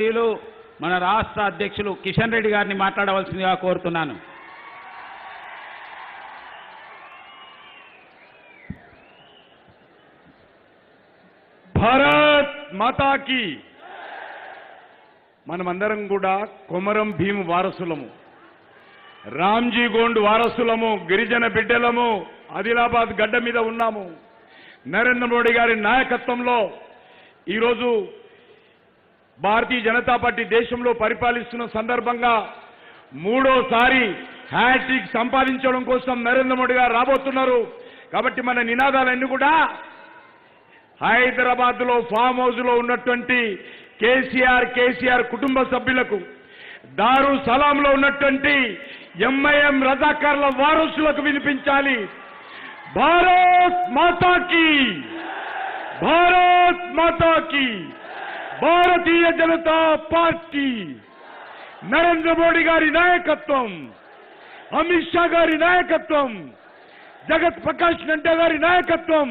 పార్టీలు మన రాష్ట్ర అధ్యక్షులు కిషన్ రెడ్డి గారిని మాట్లాడవలసిందిగా కోరుతున్నాను. భారత్ మాతాకి. మనమందరం కూడా కొమరం భీం వారసులము. రామ్జీ గోండ్ వారసులము గిరిజన బిడ్డలము ఆదిలాబాద్ గడ్డ మీద ఉన్నాము. నరేంద్ర మోడీ గారి నాయకత్వంలో ఈరోజు భారతీయ జనతా పార్టీ దేశంలో పరిపాలిస్తున్న సందర్భంగా మూడోసారి హ్యాట్రిక్ సంపాదించడం కోసం నరేంద్ర మోడీ గారు రాబోతున్నారు. కాబట్టి మన నినాదాలన్నీ కూడా హైదరాబాద్లో ఫామ్ హౌస్లో ఉన్నటువంటి కేసీఆర్ కేసీఆర్ కుటుంబ సభ్యులకు దారు సలాంలో ఉన్నటువంటి ఎంఐఎం రజాకార్ల వారసులకు వినిపించాలి. భారత్ మాతాకి! భారత్ మాతాకి! భారతీయ జనతా పార్టీ. నరేంద్ర మోడీ గారి నాయకత్వం అమిత్ షా గారి నాయకత్వం జగత్ ప్రకాష్ నడ్డా గారి నాయకత్వం.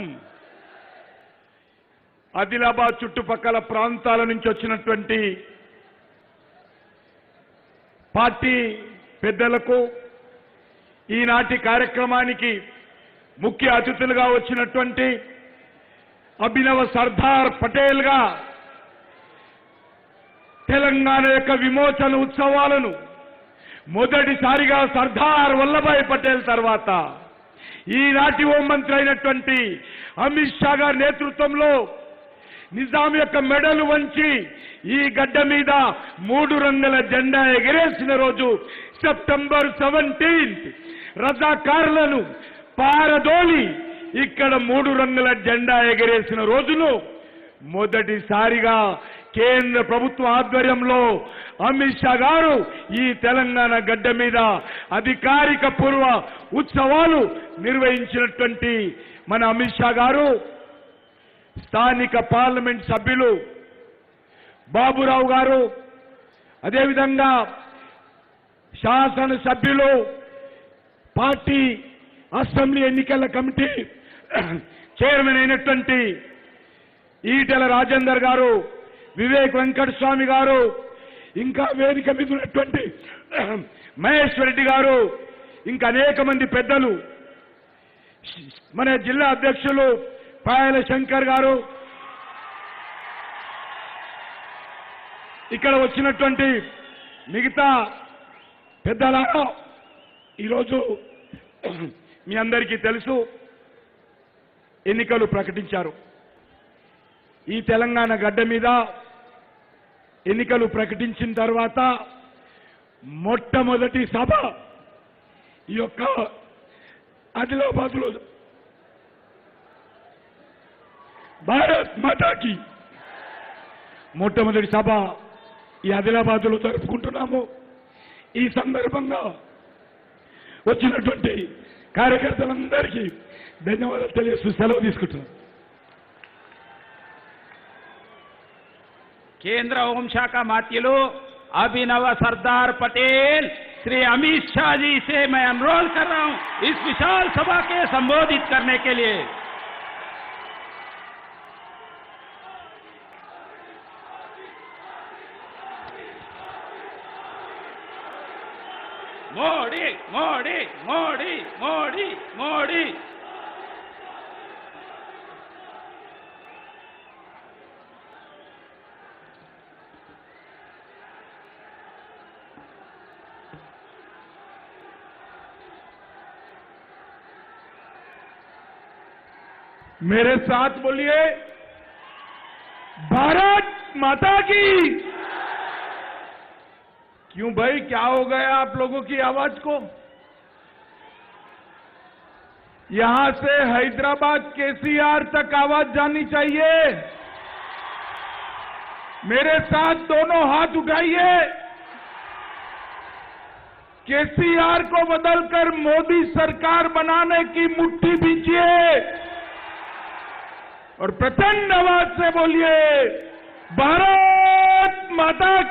ఆదిలాబాద్ చుట్టుపక్కల ప్రాంతాల నుంచి వచ్చినటువంటి పార్టీ పెద్దలకు ఈనాటి కార్యక్రమానికి ముఖ్య అతిథులుగా వచ్చినటువంటి అభినవ సర్దార్ పటేల్గా తెలంగాణ యొక్క విమోచన ఉత్సవాలను మొదటిసారిగా సర్దార్ వల్లభాయ్ పటేల్ తర్వాత ఈనాటి హోం మంత్రి అయినటువంటి అమిత్ షా గారి నేతృత్వంలో నిజాం యొక్క మెడలు వంచి ఈ గడ్డ మీద మూడు రంగుల జెండా ఎగిరేసిన రోజు సెప్టెంబర్ సెవెంటీన్త్ రజాకారులను పారదోలి ఇక్కడ మూడు రంగుల జెండా ఎగిరేసిన రోజును మొదటిసారిగా కేంద్ర ప్రభుత్వ ఆధ్వర్యంలో అమిత్ షా గారు ఈ తెలంగాణ గడ్డ మీద అధికారిక పూర్వ ఉత్సవాలు నిర్వహించినటువంటి మన అమిత్ షా గారు స్థానిక పార్లమెంట్ సభ్యులు బాబురావు గారు అదేవిధంగా శాసన సభ్యులు పార్టీ అసెంబ్లీ ఎన్నికల కమిటీ చైర్మన్ అయినటువంటి ఈటెల రాజేందర్ గారు వివేక్ వెంకట స్వామి గారు ఇంకా వేదిక మీద ఉన్నటువంటి మహేశ్వర్ రెడ్డి గారు ఇంకా అనేక మంది పెద్దలు మన జిల్లా అధ్యక్షులు పాయల శంకర్ గారు ఇక్కడ వచ్చినటువంటి మిగతా పెద్దలారా ఈరోజు మీ అందరికీ తెలుసు ఎన్నికలు ప్రకటించారు. ఈ తెలంగాణ గడ్డ మీద ఎన్నికలు ప్రకటించిన తర్వాత మొట్టమొదటి సభ ఈ యొక్క ఆదిలాబాద్లో. భారత్ మాతాకి మొట్టమొదటి సభ ఈ ఆదిలాబాద్లో జరుపుకుంటున్నాము. ఈ సందర్భంగా వచ్చినటువంటి కార్యకర్తలందరికీ ధన్యవాదాలు తెలియజేస్తూ సెలవు తీసుకుంటున్నాను ಕೇಂದ್ರ ಹೋಂಶಾಖ ಮಾತಿಲು अभिनव सरदार पटेल, श्री अमित शाह जी से मैं अनुरोध कर रहा हूँ इस विशाल सभा के संबोधित करने के लिए। मोड़ी मोड़ी मोड़ी मोड़ी मोड़ी मेरे साथ बोलिए, भारत माता की। क्यों भाई, क्या हो गया आप लोगों की आवाज़ को? यहाँ से हैदराबाद केसीआर तक आवाज़ जानी चाहिए। मेरे साथ दोनों हाथ उठाइए। केसीआर को बदलकर मोदी सरकार बनाने की मुट्ठी बीजिए और प्रचंड आवाज़ से बोलिए भारत माता